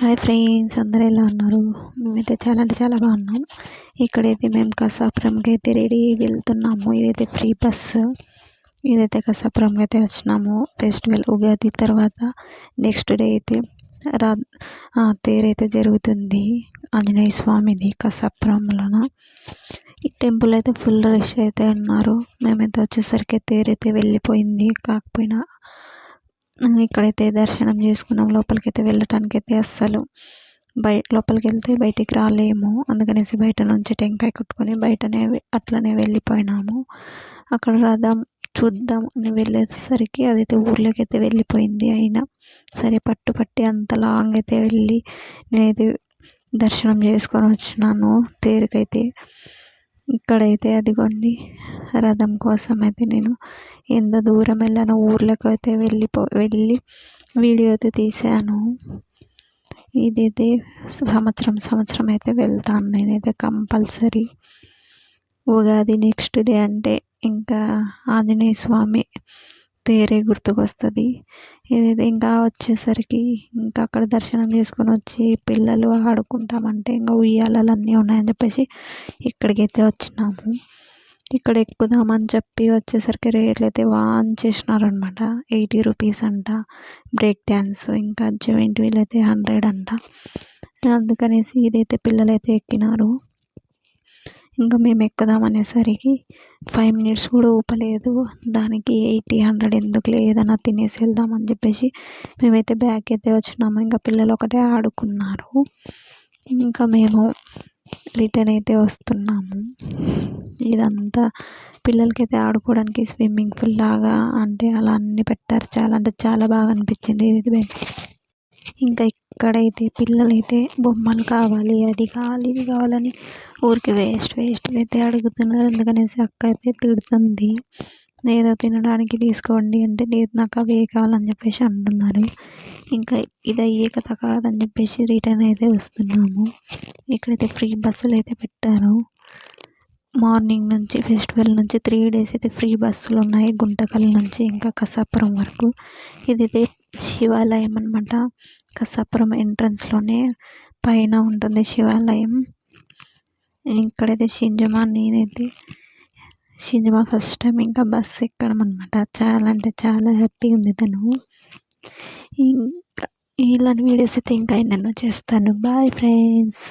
Hi friends అందరూ ఎలా ఉన్నారు? మేమైతే చాలా అంటే చాలా బాగున్నాం. ఇక్కడైతే మేము కసాపురంకి అయితే రెడీ వెళ్తున్నాము. ఇదైతే ఫ్రీ బస్సు ఇదైతే కసాపురంకి అయితే వచ్చినాము. ఫెస్టివల్ ఉగాది తర్వాత నెక్స్ట్ డే అయితే రా తేరైతే జరుగుతుంది. ఆంజనేయ స్వామిది కసాపురంలోన. ఈ టెంపుల్ అయితే ఫుల్ రష్ అయితే ఉన్నారు. మేమైతే వచ్చేసరికి తేరైతే వెళ్ళిపోయింది. కాకపోయినా ఇక్కడైతే దర్శనం చేసుకున్నాం. లోపలికైతే వెళ్ళటానికి అయితే అస్సలు బయ లోపలికి వెళ్తే బయటికి రాలేము. అందుకనేసి బయట నుంచి టెంకాయ కొట్టుకొని బయటనే అట్లనే వెళ్ళిపోయినాము. అక్కడ రథం చూద్దాం అని వెళ్ళేసరికి అదైతే ఊర్లోకి అయితే వెళ్ళిపోయింది అయినా సరే పట్టు పట్టి అంత లాంగ్ అయితే వెళ్ళి నేనైతే దర్శనం చేసుకొని వచ్చినాను. తేరుకైతే ఇక్కడైతే అదిగోండి రథం కోసం అయితే నేను ఎంత దూరం వెళ్ళానో ఊర్లోకి అయితే వెళ్ళిపో వెళ్ళి వీడియో అయితే తీసాను ఇదైతే సంవత్సరం సంవత్సరం అయితే వెళ్తాను నేనైతే కంపల్సరీ. ఉగాది నెక్స్ట్ డే అంటే ఇంకా ఆంజనేయ స్వామి తేరే గుర్తుకొస్తుంది. ఏదైతే ఇంకా వచ్చేసరికి ఇంకా అక్కడ దర్శనం చేసుకొని వచ్చి పిల్లలు ఆడుకుంటామంటే ఇంకా ఉయ్యాలలు అన్నీ ఉన్నాయని చెప్పేసి ఇక్కడికైతే వచ్చినాము. ఇక్కడ ఎక్కుదామని చెప్పి వచ్చేసరికి రేట్లు అయితే వాన్ చేసినారనమాట ఎయిటీ రూపీస్ అంట బ్రేక్ డ్యాన్స్ ఇంకా జాయింట్ వీల్ అయితే హండ్రెడ్ అంట. అందుకనేసి ఇదైతే పిల్లలైతే ఎక్కినారు. ఇంకా మేము ఎక్కుదాం అనేసరికి ఫైవ్ మినిట్స్ కూడా ఊపలేదు. దానికి ఎయిటీ హండ్రెడ్ ఎందుకు ఏదైనా తినేసి వెళ్దాం అని చెప్పేసి మేమైతే బ్యాగ్ అయితే వచ్చినాము. ఇంకా పిల్లలు ఒకటే ఆడుకున్నారు. ఇంకా మేము రిటర్న్ అయితే వస్తున్నాము. ఇదంతా పిల్లలకైతే ఆడుకోవడానికి స్విమ్మింగ్ పూల్ లాగా అంటే అలా అన్ని పెట్టారు. చాలా అంటే చాలా బాగా అనిపించింది. ఇది ఇంకా ఇక్కడైతే పిల్లలైతే బొమ్మలు కావాలి అది కావాలి ఇది కావాలని ఊరికి వేస్ట్ వేస్ట్ అయితే అడుగుతున్నారు. అందుకనేసి అక్క అయితే తిడుతుంది. ఏదో తినడానికి తీసుకోండి అంటే లేదు నాకు అవే కావాలని చెప్పేసి అంటున్నారు. ఇంకా ఇది అయ్యే కథ కాదని చెప్పేసి రిటర్న్ అయితే వస్తున్నాము. ఇక్కడైతే ఫ్రీ బస్సులు అయితే పెట్టారు. మార్నింగ్ నుంచి ఫెస్టివల్ నుంచి త్రీ డేస్ అయితే ఫ్రీ బస్సులు ఉన్నాయి గుంటకల్ నుంచి ఇంకా కసాపురం వరకు. ఇదైతే శివాలయం అనమాట కసాపురం ఎంట్రన్స్లోనే పైన ఉంటుంది శివాలయం. ఇక్కడైతే షింజమా నేనైతే షింజమా ఫస్ట్ టైం ఇంకా బస్సు ఎక్కడం అనమాట చాలా అంటే చాలా హ్యాపీగా ఉంది తను. ఇంకా ఇలాంటి వీడియోస్ అయితే ఇంకా ఎన్నెన్నో చేస్తాను. Bye friends.